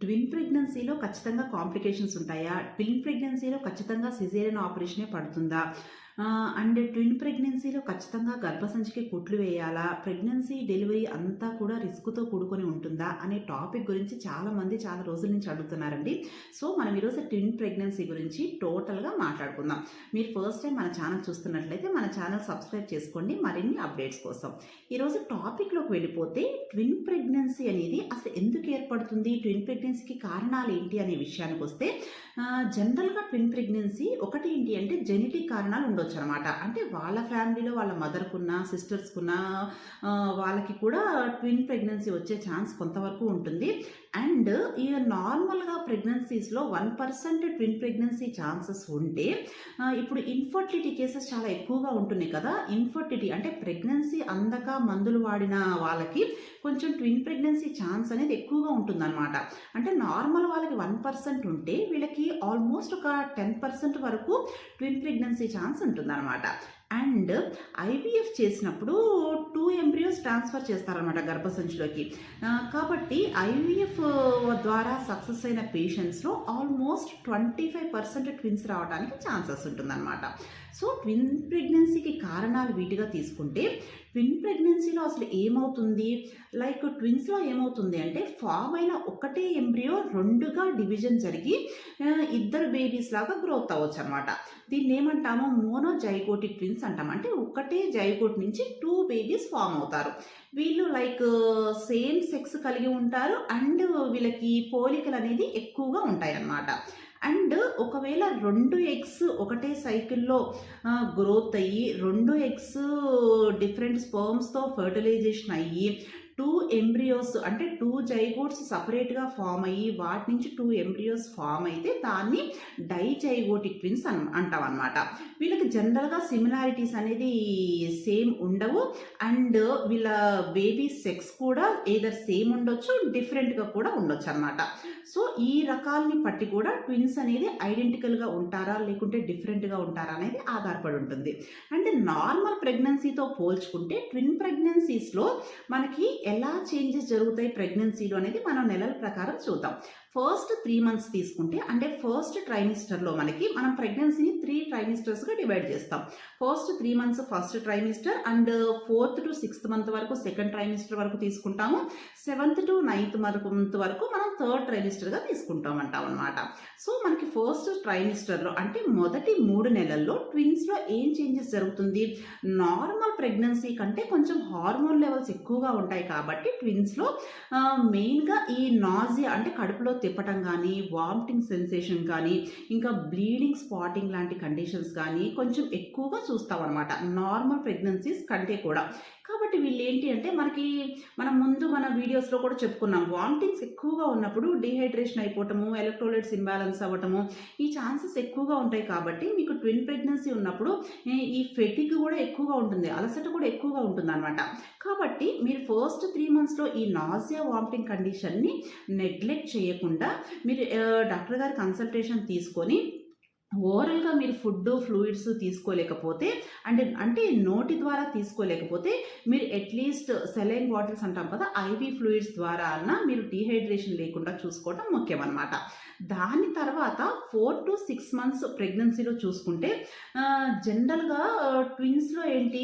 Twin ప్రెగ్నెన్సీలో ఖచ్చితంగా complications ఉంటాయా? ట్విన్ ప్రెగ్నెన్సీలో ఖచ్చితంగా సిజేరియన్ ఆపరేషనే పడుతుందా? అండ్ ట్విన్ ప్రెగ్నెన్సీలో ఖచ్చితంగా గర్భసంచికి కుట్లు వేయాలా? ప్రెగ్నెన్సీ, డెలివరీ అంతా కూడా రిస్క్‌తో కూడుకొని ఉంటుందా? అనే టాపిక్ గురించి చాలామంది చాలా రోజుల నుంచి అడుగుతున్నారండి. సో, మనం ఈరోజు ట్విన్ ప్రెగ్నెన్సీ గురించి టోటల్‌గా మాట్లాడుకుందాం. మీరు ఫస్ట్ టైం మన ఛానల్ చూస్తున్నట్లయితే మన ఛానల్ సబ్స్క్రైబ్ చేసుకోండి మరిన్ని అప్డేట్స్ కోసం. ఈరోజు టాపిక్‌లోకి వెళ్ళిపోతే ట్విన్ ప్రెగ్నెన్సీ అనేది అసలు ఎందుకు ఏర్పడుతుంది? ట్విన్ ప్రెగ్నెన్సీకి కారణాలు ఏంటి అనే విషయానికి వస్తే జనరల్‌గా ట్విన్ ప్రెగ్నెన్సీ ఒకటి ఏంటి అంటే జెనెటిక్ కారణాలు ఉండొచ్చనమాట. అంటే వాళ్ళ ఫ్యామిలీలో వాళ్ళ మదర్‌కున్న, సిస్టర్స్‌కున్న వాళ్ళకి కూడా ట్విన్ ప్రెగ్నెన్సీ వచ్చే ఛాన్స్ కొంతవరకు ఉంటుంది. అండ్ ఈ నార్మల్‌గా ప్రెగ్నెన్సీస్‌లో one percent twin pregnancy chances ఉంటే ఇప్పుడు ఇన్‌ఫర్టిలిటీ కేసెస్ చాలా ఎక్కువగా ఉంటున్నాయి కదా! ఇన్‌ఫర్టిలిటీ అంటే ప్రెగ్నెన్సీ అందక మందులు వాడిన వాళ్ళకి కొంచెం ట్విన్ ప్రెగ్నెన్సీ ఛాన్స్ అనేది ఎక్కువగా ఉంటుందనమాట. అంటే నార్మల్ వాళ్ళకి వన్ పర్సెంట్ ఉంటే వీళ్ళకి ఆల్మోస్ట్ ఒక 10% వరకు ట్విన్ ప్రెగ్నెన్సీ ఛాన్స్ ఉంటుందనమాట. అండ్ ఐవీఎఫ్ చేసినప్పుడు టూ ఎంబ్రియోస్ ట్రాన్స్‌ఫర్ చేస్తారనమాట గర్భసంచిలోకి. కాబట్టి ఐవీఎఫ్ ద్వారా సక్సెస్ అయిన పేషెంట్స్‌లో ఆల్మోస్ట్ 25% ట్విన్స్ రావడానికి ఛాన్సెస్ ఉంటుందనమాట. సో, ట్విన్ ప్రెగ్నెన్సీకి కారణాలు వీటిగా తీసుకుంటే ట్విన్ ప్రెగ్నెన్సీలో అసలు ఏమవుతుంది? లైక్ ట్విన్స్‌లో ఏమవుతుంది అంటే ఫామ్ అయిన ఒకటే ఎంబ్రియో రెండుగా డివిజన్ జరిగి ఇద్దరు బేబీస్ లాగా గ్రోత్ అవ్వచ్చు అనమాట దీన్ని ఏమంటామో మోనోజైగోటిక్ ట్విన్స్ అంటాం. అంటే ఒకటే జైగోట్ నుంచి టూ బేబీస్ ఫార్మ్ అవుతారు. వీళ్ళు లైక్ సేమ్ సెక్స్ కలిగి ఉంటారు. అండ్ వీళ్ళకి పోలికలు అనేది ఎక్కువగా ఉంటాయన్నమాట. అండ్ ఒకవేళ రెండు ఎగ్స్ ఒకటే సైకిల్‌లో గ్రోత్ అయ్యి రెండు ఎగ్స్ డిఫరెంట్ స్పర్మ్స్తో ఫెర్టిలైజేషన్ అయ్యి టూ ఎంబ్రియోస్ అంటే టూ జైగోట్స్ సపరేట్గా ఫామ్ అయ్యి వాటి నుంచి టూ ఎంబ్రియోస్ ఫామ్ అయితే దాన్ని డైజైగోటిక్ ట్విన్స్ అన్ అంటామనమాట. వీళ్ళకి జనరల్‌గా సిమిలారిటీస్ అనేది సేమ్ ఉండవు. అండ్ వీళ్ళ బేబీ సెక్స్ కూడా ఏదర్ సేమ్ ఉండొచ్చు, డిఫరెంట్‌గా కూడా ఉండొచ్చు అనమాట సో, ఈ రకాల్ని బట్టి కూడా ట్విన్స్ అనేది ఐడెంటికల్‌గా ఉంటారా? లేకుంటే డిఫరెంట్‌గా ఉంటారా? అనేది ఆధారపడి ఉంటుంది. అండ్ నార్మల్ ప్రెగ్నెన్సీతో పోల్చుకుంటే ట్విన్ ప్రెగ్నెన్సీస్‌లో మనకి ఎలా చేంజెస్ జరుగుతాయి ప్రెగ్నెన్సీలో అనేది మనం నెలల ప్రకారం చూద్దాం. ఫస్ట్ త్రీ మంత్స్ తీసుకుంటే అంటే ఫస్ట్ ట్రైమిస్టర్‌లో మనకి మనం ప్రెగ్నెన్సీని త్రీ ట్రైమిస్టర్స్‌గా డివైడ్ చేస్తాం. First three months first trimester and fourth to sixth month వరకు సెకండ్ ట్రైమిస్టర్ వరకు తీసుకుంటాము. సెవెంత్ టు నైన్త్ మంత్ వరకు మనం థర్డ్ ట్రైమిస్టర్‌గా తీసుకుంటాం అంటాం అనమాట సో, మనకి ఫస్ట్ ట్రైమిస్టర్‌లో అంటే మొదటి మూడు నెలల్లో ట్విన్స్‌లో ఏం చేంజెస్ జరుగుతుంది? నార్మల్ ప్రెగ్నెన్సీ కంటే కొంచెం హార్మోన్ లెవెల్స్ ఎక్కువగా ఉంటాయి కాబట్టి ట్విన్స్‌లో మెయిన్‌గా ఈ నాజియా అంటే కడుపులో తిప్పటం కానీ వామిటింగ్ సెన్సేషన్ కానీ, ఇంకా బ్లీడింగ్, స్పాటింగ్ లాంటి కండిషన్స్ కానీ కొంచెం ఎక్కువగా చూస్తామనమాట. నార్మల్ ప్రెగ్నెన్సీస్ కంటే కూడా. కాబట్టి వీళ్ళేంటి అంటే మనకి మనం ముందు మన వీడియోస్‌లో కూడా చెప్పుకున్నాం. వామిటింగ్స్ ఎక్కువగా ఉన్నప్పుడు డిహైడ్రేషన్ అయిపోవటము, ఎలక్ట్రోలైట్స్ ఇంబాలెన్స్ అవ్వటము ఈ ఛాన్సెస్ ఎక్కువగా ఉంటాయి కాబట్టి మీకు ట్విన్ ప్రెగ్నెన్సీ ఉన్నప్పుడు ఈ ఫెటిక్ కూడా ఎక్కువగా ఉంటుంది. అలసట కూడా ఎక్కువగా ఉంటుంది అనమాట కాబట్టి మీరు ఫస్ట్ త్రీ మంత్స్‌లో ఈ నాజియా, వామిటింగ్ కండిషన్‌ని నెగ్లెక్ట్ చేయకుండా మీరు డాక్టర్ గారి కన్సల్టేషన్ తీసుకొని ఓవరాల్గా మీరు ఫుడ్డు, ఫ్లూయిడ్స్ తీసుకోలేకపోతే అండ్ అంటే నోటి ద్వారా తీసుకోలేకపోతే మీరు అట్‌లీస్ట్ సెలైన్ బాటిల్స్ అంటాం కదా! ఐవీ ఫ్లూయిడ్స్ ద్వారా అన్నా మీరు డీహైడ్రేషన్ లేకుండా చూసుకోవడం ముఖ్యమనమాట. దాని తర్వాత 4-6 మంత్స్ ప్రెగ్నెన్సీలో చూసుకుంటే జనరల్‌గా ట్విన్స్‌లో ఏంటి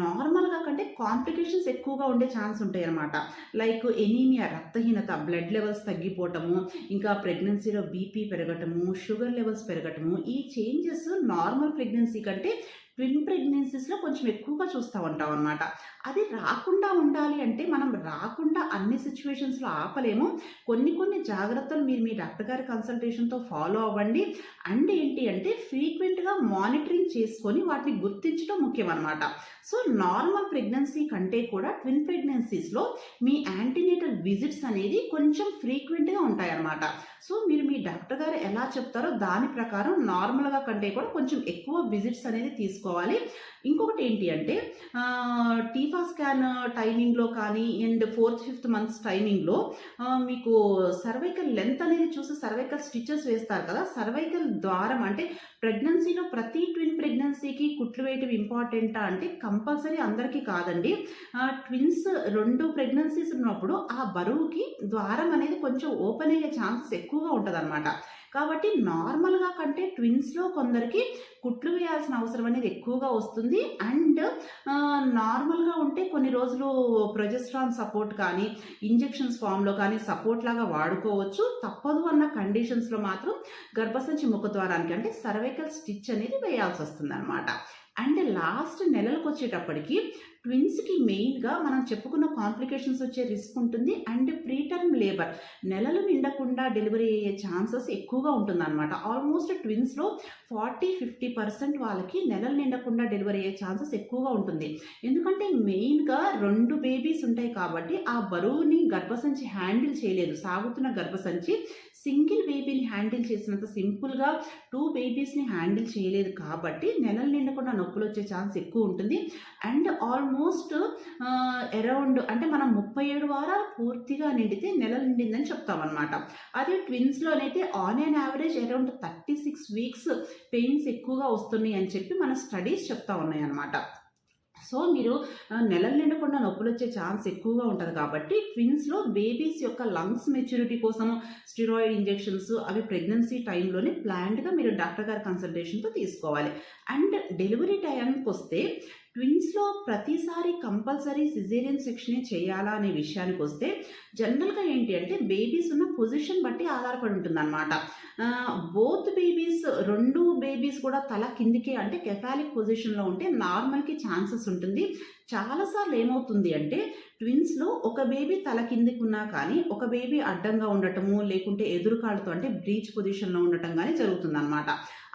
నార్మల్‌గా కంటే కాంప్లికేషన్స్ ఎక్కువగా ఉండే ఛాన్స్ ఉంటాయనమాట. లైక్ ఎనీమియా రక్తహీనత, బ్లడ్ లెవెల్స్ తగ్గిపోవటము, ఇంకా ప్రెగ్నెన్సీలో బీపీ పెరగటము, షుగర్ లెవెల్స్ పెరగటము ఈ చేంజెస్ నార్మల్ ప్రెగ్నెన్సీ కంటే ట్విన్ ప్రెగ్నెన్సీస్‌లో కొంచెం ఎక్కువగా చూస్తా ఉంటామనమాట. అది రాకుండా ఉండాలి అంటే మనం రాకుండా అన్ని సిచ్యువేషన్స్లో ఆపలేము. కొన్ని కొన్ని జాగ్రత్తలు మీరు మీ డాక్టర్ గారి కన్సల్టేషన్‌తో ఫాలో అవ్వండి. అండ్ ఏంటి అంటే ఫ్రీక్వెంట్‌గా మానిటరింగ్ చేసుకొని వాటిని గుర్తించడం ముఖ్యం అనమాట సో, నార్మల్ ప్రెగ్నెన్సీ కంటే కూడా ట్విన్ ప్రెగ్నెన్సీస్‌లో మీ యాంటీనేటల్ విజిట్స్ అనేది కొంచెం ఫ్రీక్వెంట్‌గా ఉంటాయన్నమాట సో, మీరు మీ డాక్టర్ గారు ఎలా చెప్తారో దాని ప్రకారం నార్మల్‌గా కంటే కూడా కొంచెం ఎక్కువ విజిట్స్ అనేది తీసుకోవాలి. ఇంకొకటి ఏంటి అంటే టీఫా స్కాన్ టైమింగ్లో కానీ అండ్ ఫోర్త్ ఫిఫ్త్ మంత్స్ టైమింగ్లో మీకు సర్వైకల్ లెంత్ అనేది చూసి సర్వైకల్ స్టిచెస్ వేస్తారు కదా సర్వైకల్ ద్వారం అంటే ప్రెగ్నెన్సీలో ప్రతి ట్విన్ ప్రెగ్నెన్సీకి కుట్లు వేయటం ఇంపార్టెంటా అంటే కంపల్సరీ అందరికీ కాదండి. ట్విన్స్ రెండు ప్రెగ్నెన్సీస్ ఉన్నప్పుడు ఆ బరువుకి ద్వారం అనేది కొంచెం ఓపెన్ అయ్యే ఛాన్సెస్ ఎక్కువగా ఉంటుందన్నమాట. కాబట్టి నార్మల్గా కంటే ట్విన్స్లో కొందరికి కుట్లు వేయాల్సిన అవసరం అనేది ఎక్కువగా వస్తుంది. అండ్ నార్మల్గా ఉంటే కొన్ని రోజులు ప్రొజెస్ట్రాన్ సపోర్ట్ కానీ ఇంజెక్షన్స్ ఫామ్లో కానీ సపోర్ట్ లాగా వాడుకోవచ్చు. తప్పదు అన్న కండిషన్స్లో మాత్రం గర్భసంచి ముఖద్వారానికి అంటే సర్వే సర్వైకల్ స్టిచ్ అనేది వేయాల్సి వస్తుంది అనమాట అండ్ లాస్ట్ నెలలకు వచ్చేటప్పటికి ట్విన్స్కి మెయిన్గా మనం చెప్పుకున్న కాంప్లికేషన్స్ వచ్చే రిస్క్ ఉంటుంది అండ్ ప్రీటర్మ్ లేబర్. నెలలు నిండకుండా డెలివరీ అయ్యే ఛాన్సెస్ ఎక్కువగా ఉంటుందన్నమాట. ఆల్మోస్ట్ ట్విన్స్లో ఫార్టీ ఫిఫ్టీ పర్సెంట్ వాళ్ళకి నెలలు నిండకుండా డెలివరీ అయ్యే ఛాన్సెస్ ఎక్కువగా ఉంటుంది. ఎందుకంటే మెయిన్గా రెండు బేబీస్ ఉంటాయి కాబట్టి ఆ బరువుని గర్భసంచి హ్యాండిల్ చేయలేదు. సాగుతున్న గర్భసంచి సింగిల్ బేబీని హ్యాండిల్ చేసినంత సింపుల్గా టూ బేబీస్ని హ్యాండిల్ చేయలేదు కాబట్టి నెలలు నిండకుండా నొప్పులు వచ్చే ఛాన్స్ ఎక్కువ ఉంటుంది. And all almost around uh, అంటే మనం ముప్పై ఏడు వారాలు పూర్తిగా నిండితే నెల నిండిందని చెప్తామన్నమాట. అదే ట్విన్స్లోనైతే on and average around thirty six weeks pains ఎక్కువగా వస్తున్నాయి అని చెప్పి మన స్టడీస్ చెప్తా ఉన్నాయి అన్నమాట సో మీరు నెలలు నిండకుండా నొప్పులు వచ్చే ఛాన్స్ ఎక్కువగా ఉంటుంది కాబట్టి ట్విన్స్లో బేబీస్ యొక్క లంగ్స్ మెచ్యూరిటీ కోసం స్టిరాయిడ్ ఇంజెక్షన్స్ అవి ప్రెగ్నెన్సీ టైంలోనే ప్లాన్డ్గా మీరు డాక్టర్ గారి కన్సల్టేషన్తో తీసుకోవాలి. అండ్ డెలివరీ టైంకి వస్తే ట్విన్స్లో ప్రతిసారి కంపల్సరీ సిజేరియన్ సెక్షనే చేయాలా అనే విషయానికి వస్తే జనరల్గా ఏంటి అంటే బేబీస్ ఉన్న పొజిషన్ బట్టి ఆధారపడి ఉంటుందన్నమాట. బోత్ బేబీస్ రెండు బేబీస్ కూడా తల కిందికే అంటే కెఫాలిక్ పొజిషన్లో ఉంటే నార్మల్కి ఛాన్సెస్ ఉంటుంది. చాలాసార్లు ఏమవుతుంది అంటే ట్విన్స్లో ఒక బేబీ తల కిందికి ఉన్నా కానీ ఒక బేబీ అడ్డంగా ఉండటము లేకుంటే ఎదురుకాళ్ళతో అంటే బ్రీచ్ పొజిషన్లో ఉండటం కానీ జరుగుతుంది అనమాట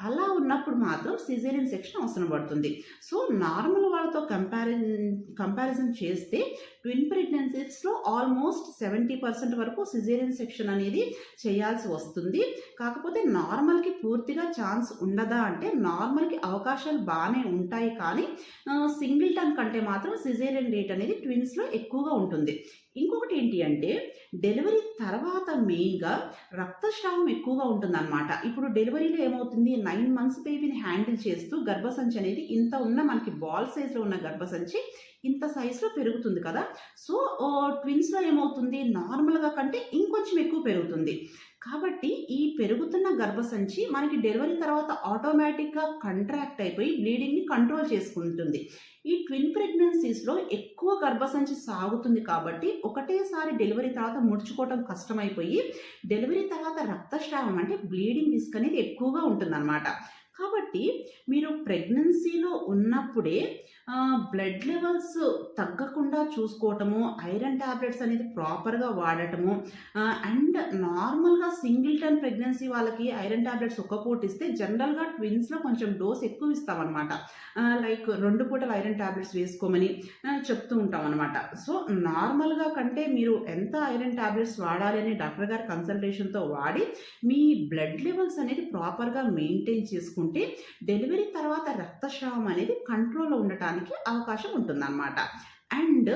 అలా ఉన్నప్పుడు మాత్రం సిజేరియన్ సెక్షన్ అవసరం పడుతుంది. సో నార్మల్ వాళ్ళతో కంపారిజన్ కంపారిజన్ చేస్తే ట్విన్ ప్రెగ్నెన్సీస్లో ఆల్మోస్ట్ సెవెంటీ పర్సెంట్ వరకు సిజేరియన్ సెక్షన్ అనేది చేయాల్సి వస్తుంది. కాకపోతే నార్మల్కి పూర్తిగా ఛాన్స్ ఉండదా అంటే నార్మల్కి అవకాశాలు బాగానే ఉంటాయి కానీ సింగిల్ టన్ కంటే మాత్రం సిజేరియన్ రేట్ అనేది ట్విన్స్లో ఎక్కువ ఎక్కువగా ఉంటుంది. ఇంకొకటి ఏంటి అంటే డెలివరీ తర్వాత మెయిన్గా రక్తస్రావం ఎక్కువగా ఉంటుందన్నమాట. ఇప్పుడు డెలివరీలో ఏమవుతుంది? నైన్ మంత్స్ బేబీని హ్యాండిల్ చేస్తూ గర్భసంచి అనేది ఇంత ఉన్న మనకి బాల్ సైజ్లో ఉన్న గర్భసంచి ఇంత సైజులో పెరుగుతుంది కదా. సో ట్విన్స్లో ఏమవుతుంది? నార్మల్గా కంటే ఇంకొంచెం ఎక్కువ పెరుగుతుంది. కాబట్టి ఈ పెరుగుతున్న గర్భసంచి మనకి డెలివరీ తర్వాత ఆటోమేటిక్గా కంట్రాక్ట్ అయిపోయి బ్లీడింగ్ని కంట్రోల్ చేసుకుంటుంది. ఈ ట్విన్ ప్రెగ్నెన్సీస్లో ఎక్కువ గర్భసంచి సాగుతుంది కాబట్టి ఒకటేసారి డెలివరీ తర్వాత ముడుచుకోవటం కష్టమైపోయి డెలివరీ తర్వాత రక్తస్రావం అంటే బ్లీడింగ్ రిస్క్ అనేది ఎక్కువగా ఉంటుందన్నమాట. కాబట్టి మీరు ప్రెగ్నెన్సీలో ఉన్నప్పుడే బ్లడ్ లెవెల్స్ తగ్గకుండా చూసుకోవటము ఐరన్ ట్యాబ్లెట్స్ అనేది ప్రాపర్గా వాడటము అండ్ నార్మల్గా సింగిల్ టర్న్ ప్రెగ్నెన్సీ వాళ్ళకి ఐరన్ ట్యాబ్లెట్స్ ఒక్క పూట ఇస్తే జనరల్గా ట్విన్స్లో కొంచెం డోస్ ఎక్కువ ఇస్తామన్నమాట. లైక్ రెండు పూటలు ఐరన్ ట్యాబ్లెట్స్ వేసుకోమని చెప్తూ ఉంటాం అనమాట సో నార్మల్గా కంటే మీరు ఎంత ఐరన్ ట్యాబ్లెట్స్ వాడాలి అని డాక్టర్ గారి కన్సల్టేషన్తో వాడి మీ బ్లడ్ లెవెల్స్ అనేది ప్రాపర్గా మెయింటైన్ చేసుకుంటే డెలివరీ తర్వాత రక్తస్రావం అనేది కంట్రోల్లో ఉండటానికి అవకాశం ఉంటుందన్నమాట. అండ్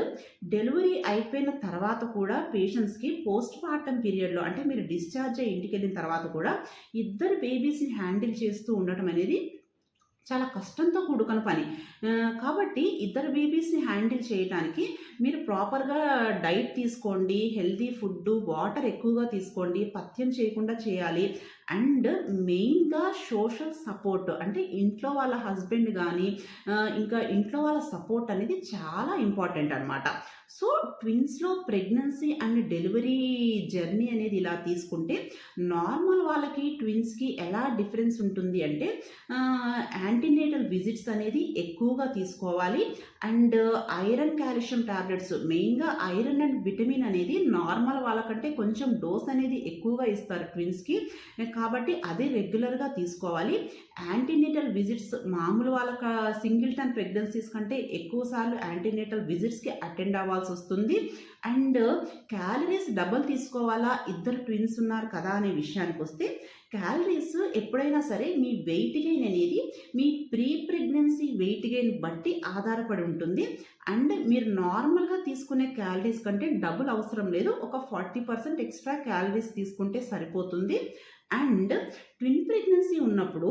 డెలివరీ అయిపోయిన తర్వాత కూడా పేషెంట్స్కి పోస్ట్ మార్టం పీరియడ్లో అంటే మీరు డిశ్చార్జ్ అయ్యి ఇంటికి వెళ్ళిన తర్వాత కూడా ఇద్దరు బేబీస్ని హ్యాండిల్ చేస్తూ ఉండటం అనేది చాలా కష్టంతో కూడుకున్న పని. కాబట్టి ఇద్దరు బేబీస్ని హ్యాండిల్ చేయడానికి మీరు ప్రాపర్గా డైట్ తీసుకోండి హెల్తీ ఫుడ్ వాటర్ ఎక్కువగా తీసుకోండి పథ్యం చేయకుండా చేయాలి. అండ్ మెయిన్గా సోషల్ సపోర్ట్ అంటే ఇంట్లో వాళ్ళ హస్బెండ్ కానీ ఇంకా ఇంట్లో వాళ్ళ సపోర్ట్ అనేది చాలా ఇంపార్టెంట్ అనమాట సో ట్విన్స్లో ప్రెగ్నెన్సీ అండ్ డెలివరీ జర్నీ అనేది ఇలా తీసుకుంటే నార్మల్ వాళ్ళకి ట్విన్స్కి ఎలా డిఫరెన్స్ ఉంటుంది అంటే యాంటీనేటల్ విజిట్స్ అనేది ఎక్కువగా తీసుకోవాలి. అండ్ ఐరన్ కాల్షియం టాబ్లెట్స్ మెయిన్గా ఐరన్ అండ్ విటమిన్ అనేది నార్మల్ వాళ్ళకంటే కొంచెం డోస్ అనేది ఎక్కువగా ఇస్తారు ట్విన్స్కి. కాబట్టి అదే రెగ్యులర్గా తీసుకోవాలి. యాంటీనేటల్ విజిట్స్ మామూలు వాళ్ళకి సింగిల్టన్ ప్రెగ్నెన్సీస్ కంటే ఎక్కువ సార్లు యాంటీనేటల్ విజిట్స్కి అటెండ్ అవ్వాల్సి వస్తుంది. అండ్ క్యాలరీస్ డబల్ తీసుకోవాలా? ఇద్దరు ట్విన్స్ ఉన్నారు కదా అనే విషయానికి వస్తే క్యాలరీస్ ఎప్పుడైనా సరే మీ వెయిట్ గెయిన్ అనేది మీ ప్రీ ప్రెగ్నెన్సీ వెయిట్ గెయిన్ బట్టి ఆధారపడి ఉంటుంది. అండ్ మీరు నార్మల్గా తీసుకునే క్యాలరీస్ కంటే డబుల్ అవసరం లేదు. ఒక ఫార్టీ పర్సెంట్ ఎక్స్ట్రా క్యాలరీస్ తీసుకుంటే సరిపోతుంది. అండ్ ట్విన్ ప్రెగ్నెన్సీ ఉన్నప్పుడు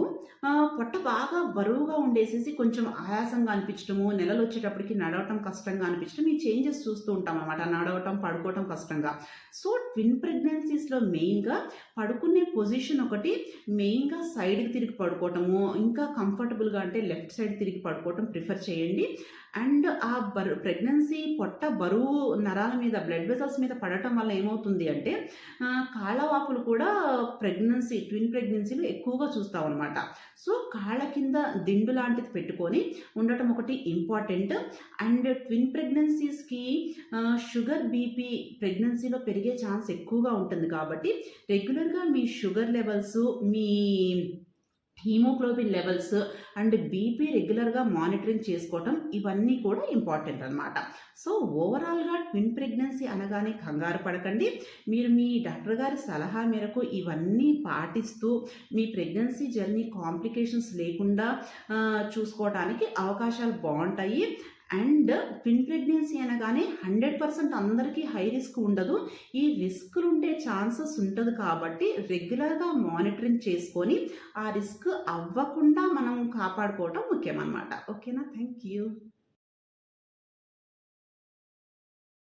పొట్ట బాగా బరువుగా ఉండేసేసి కొంచెం ఆయాసంగా అనిపించడము నెలలు వచ్చేటప్పటికి నడవటం కష్టంగా అనిపించడం ఈ చేంజెస్ చూస్తూ ఉంటాం అన్నమాట. నడవటం పడుకోవటం కష్టంగా. సో ట్విన్ ప్రెగ్నెన్సీస్లో మెయిన్గా పడుకునే పొజిషన్ ఒకటి మెయిన్గా సైడ్కి తిరిగి పడుకోవటము ఇంకా కంఫర్టబుల్గా అంటే లెఫ్ట్ సైడ్ తిరిగి పడుకోవటం ప్రిఫర్ చేయండి. అండ్ ఆ బరు ప్రెగ్నెన్సీ పొట్ట బరువు నరాల మీద బ్లడ్ వెసల్స్ మీద పడటం వల్ల ఏమవుతుంది అంటే కాళ్ళవాపులు కూడా ప్రెగ్నెన్సీ ట్విన్ ప్రెగ్నెన్సీలు ఎక్కువగా చూస్తాం అనమాట సో కాళ్ళ కింద దిండు లాంటిది పెట్టుకొని ఉండటం ఒకటి ఇంపార్టెంట్. అండ్ ట్విన్ ప్రెగ్నెన్సీస్కి షుగర్ బీపీ ప్రెగ్నెన్సీలో పెరిగే ఛాన్స్ ఎక్కువగా ఉంటుంది కాబట్టి రెగ్యులర్గా మీ షుగర్ లెవెల్స్ మీ హీమోగ్లోబిన్ లెవెల్స్ అండ్ బీపీ రెగ్యులర్గా మానిటరింగ్ చేసుకోవటం ఇవన్నీ కూడా ఇంపార్టెంట్ అనమాట సో ఓవరాల్గా ట్విన్ ప్రెగ్నెన్సీ అనగానే కంగారు పడకండి. మీరు మీ డాక్టర్ గారి సలహా మేరకు ఇవన్నీ పాటిస్తూ మీ ప్రెగ్నెన్సీ జర్నీ కాంప్లికేషన్స్ లేకుండా చూసుకోవడానికి అవకాశాలు బాగుంటాయి. అండ్ ట్విన్ ప్రెగ్నెన్సీ అనగానే హండ్రెడ్ పర్సెంట్ అందరికీ హై రిస్క్ ఉండదు. ఈ రిస్క్లు ఉండే ఛాన్సెస్ ఉంటుంది కాబట్టి రెగ్యులర్గా మానిటరింగ్ చేసుకొని ఆ రిస్క్ అవ్వకుండా మనం కాపాడుకోవటం ముఖ్యం అన్నమాట ఓకేనా? Thank you.